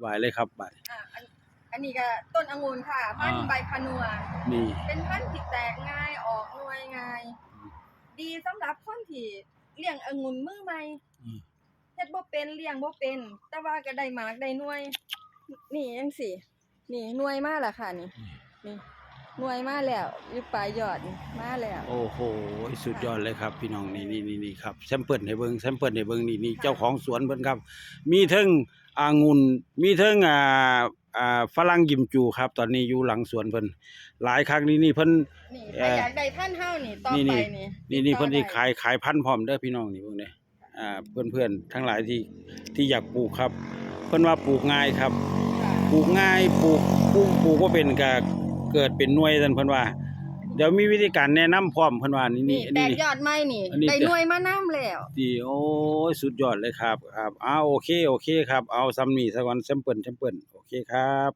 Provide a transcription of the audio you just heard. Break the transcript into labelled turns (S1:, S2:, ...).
S1: ไหวเลยครับบัด
S2: อะอันอันนี้ก็ต้นองุ่นค่ะ พันธุ์
S1: อ่า
S2: ใบพนัว
S1: นี่
S2: เป็นพันธุ์ที่แตกง่ายออกหน่วยง่าย ดีสำหรับคนที่เลี้ยงองุ่นมือใหม่
S1: อืม
S2: เฮ็ดบ่เป็นเลี้ยงบ่เป็น แต่ว่าก็ได้หมากได้หน่วย นี่จังซี่ นี่หน่วยมาแล้วค่ะนี่ นี่ หน่วยมาแล้วอยู่ปลายยอดนี่มาแล้ว
S1: โอ้โหสุดยอดเลยครับ พี่น้องนี่นี่นี่นี่ครับแซมเปิลให้เบิ่งแซมเปิลให้เบิ่งนี่นี่เจ้าของสวนเพิ่นครับ มีเทั้งองุ่นมีเทั้งอ่าอ่าฝรั่งกิมจูครับ ตอนนี้อยู่หลังสวนเพิ่นหลายครั้งนี่นี่เพิ่น
S2: นี่
S1: เอ่
S2: ถ้า
S1: อ
S2: อยากได้พันธุ์เฮานี่ต่อ
S1: นี่
S2: ไป
S1: นี่
S2: นี่
S1: นี่นี่เพิ่นสิ
S2: ต่อได้
S1: ขายขายพันธุ์พร้อมเด้อพี่น้องนี่เบิ่งเด้ออ่าเพื่อนๆทั้งหลายที่ที่อยากปลูกครับ เพิ่นว่าปลูกง่ายครับ
S2: ค่ะ
S1: ปลูกง่ายปลูกปลูกปลูกบ่เป็นก็ เกิดเป็นหน่วยซั่นเพิ่นว่า เดี๋ยวมีวิธีการแนะนำพร้อมเพิ่นว่านี่
S2: นี่
S1: นี่
S2: แต
S1: นี่
S2: ก
S1: นี่
S2: ยอดใหม่นี่
S1: อันนี้
S2: ได้
S1: แต่
S2: หน่วยมานํแล้ว
S1: ดีโอ้ยสุดยอดเลยครับครับอ้าวโอเคโอเคครับเอาซ้ำนี่ซะก่อนแซมเปิลแซมเปิลโอเคครับ